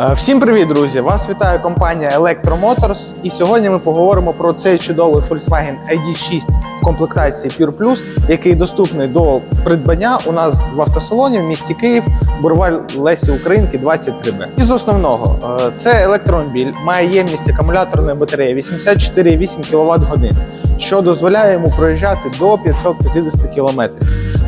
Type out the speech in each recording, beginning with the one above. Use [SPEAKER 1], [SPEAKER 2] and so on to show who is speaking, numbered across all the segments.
[SPEAKER 1] Е, Всім привіт, друзі! Вас вітає компанія Electro І сьогодні ми поговоримо про цей чудовий Volkswagen ID6 в комплектації Pure Plus, який доступний до придбання у нас в автосалоні в місті Київ, Бурваль Лесі Українки 23Б. Із основного е, це електромобіль, має ємність акумуляторної батареї 84,8 кВт годин, що дозволяє йому проїжджати до 550 км.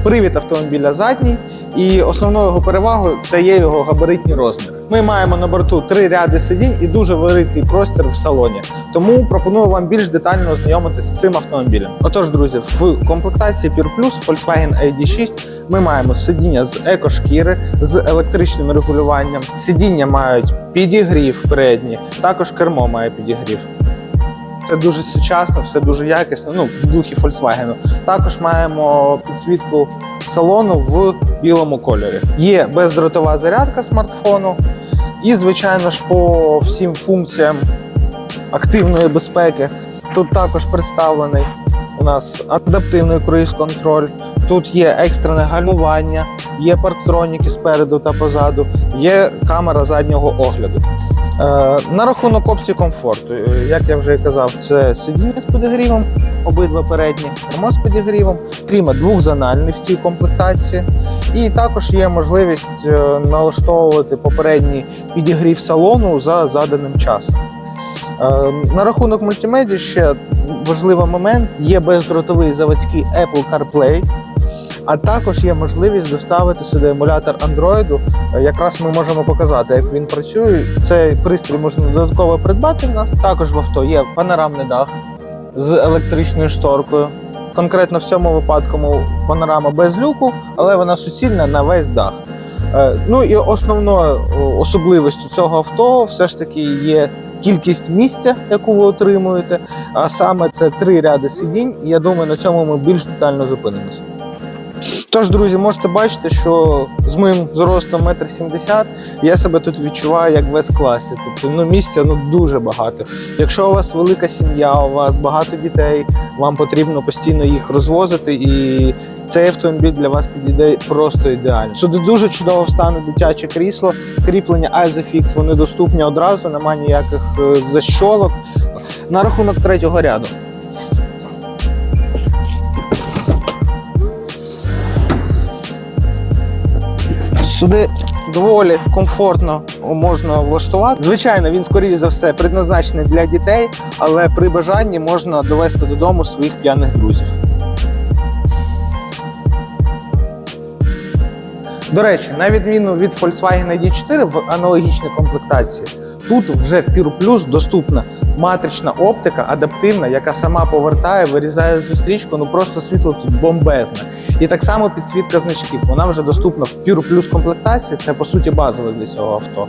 [SPEAKER 1] Привід автомобіля задній, і основною його перевагою це є його габаритні розміри. Ми маємо на борту три ряди сидінь і дуже великий простір в салоні. Тому пропоную вам більш детально ознайомитися з цим автомобілем. Отож, друзі, в комплектації Pure Plus Volkswagen ID6 ми маємо сидіння з екошкіри з електричним регулюванням. Сидіння мають підігрів передні, також кермо має підігрів. Це дуже сучасно, все дуже якісно. Ну в духі Volkswagen. Також маємо підсвітку салону в білому кольорі. Є бездротова зарядка смартфону, і, звичайно ж, по всім функціям активної безпеки. Тут також представлений у нас адаптивний круїз-контроль. Тут є екстрене гальмування, є парктроніки спереду та позаду, є камера заднього огляду. Е, На рахунок опцій комфорту, е, як я вже і казав, це сидіння з підігрівом, обидва передні, кермо з підігрівом, клімат двохзональний в цій комплектації. І також є можливість е, налаштовувати попередній підігрів салону за заданим часом. На рахунок мультимедіа ще важливий момент: є бездротовий заводський Apple CarPlay. А також є можливість доставити сюди емулятор Android. Е, Якраз ми можемо показати, як він працює. Цей пристрій можна додатково придбати. в нас. Також в авто є панорамний дах з електричною шторкою. Конкретно в цьому випадку панорама без люку, але вона суцільна на весь дах. Е, Ну і основною особливістю цього авто все ж таки є кількість місця, яку ви отримуєте. А саме це три ряди сидінь. Я думаю, на цьому ми більш детально зупинимося. Тож, друзі, можете бачити, що з моїм зростом 1,70 м я себе тут відчуваю як в С-класі. Тобто ну, місця ну, дуже багато. Якщо у вас велика сім'я, у вас багато дітей, вам потрібно постійно їх розвозити, і цей автомобіль для вас підійде просто ідеально. Сюди дуже чудово встане дитяче крісло, кріплення Isofix, вони доступні одразу, немає ніяких е, защолок. На рахунок третього ряду. Сюди доволі комфортно можна влаштувати. Звичайно, він скоріш за все предназначений для дітей, але при бажанні можна довести додому своїх п'яних друзів. До речі, на відміну від Volkswagen ID4 в аналогічній комплектації, тут вже в Pure Plus доступна матрична оптика, адаптивна, яка сама повертає, вирізає зустрічку. Ну просто світло тут бомбезне. І так само підсвітка значків. Вона вже доступна в Pure Plus комплектації. Це по суті базове для цього авто.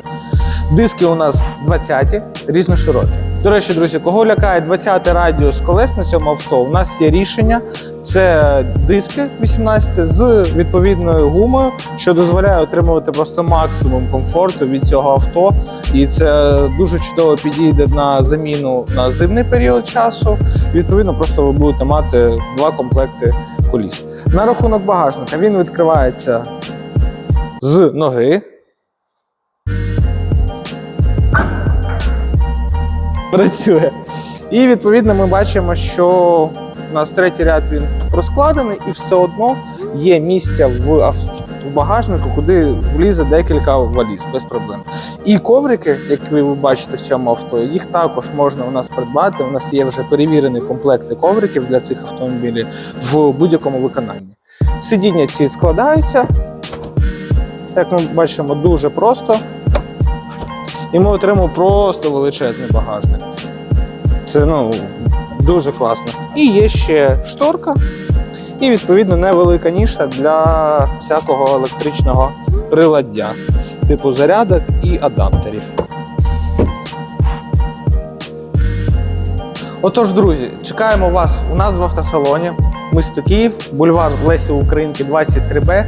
[SPEAKER 1] Диски у нас 20-ті, різноширокі. До речі, друзі, кого лякає 20 радіус колес на цьому авто? У нас є рішення. Це диски 18 з відповідною гумою, що дозволяє отримувати просто максимум комфорту від цього авто. І це дуже чудово підійде на заміну на зимний період часу. Відповідно, просто ви будете мати два комплекти коліс. На рахунок багажника він відкривається з ноги. Працює. І відповідно ми бачимо, що у нас третій ряд він розкладений, і все одно є місця в, в багажнику, куди влізе декілька валіз без проблем. І коврики, як ви бачите в цьому авто, їх також можна у нас придбати. У нас є вже перевірені комплекти ковриків для цих автомобілів в будь-якому виконанні. Сидіння ці складаються. Як ми бачимо, дуже просто. І ми отримуємо просто величезний багажник. Це ну дуже класно. І є ще шторка, і відповідно невелика ніша для всякого електричного приладдя, типу зарядок і адаптерів. Отож, друзі, чекаємо вас у нас в автосалоні. Місто Київ, бульвар Лесі Українки 23Б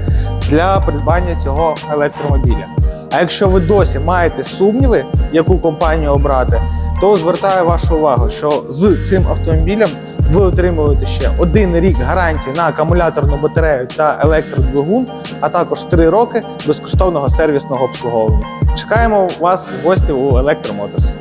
[SPEAKER 1] для придбання цього електромобіля. А якщо ви досі маєте сумніви, яку компанію обрати, то звертаю вашу увагу, що з цим автомобілем ви отримуєте ще один рік гарантії на акумуляторну батарею та електродвигун, а також три роки безкоштовного сервісного обслуговування. Чекаємо вас в гості у Електромоторс.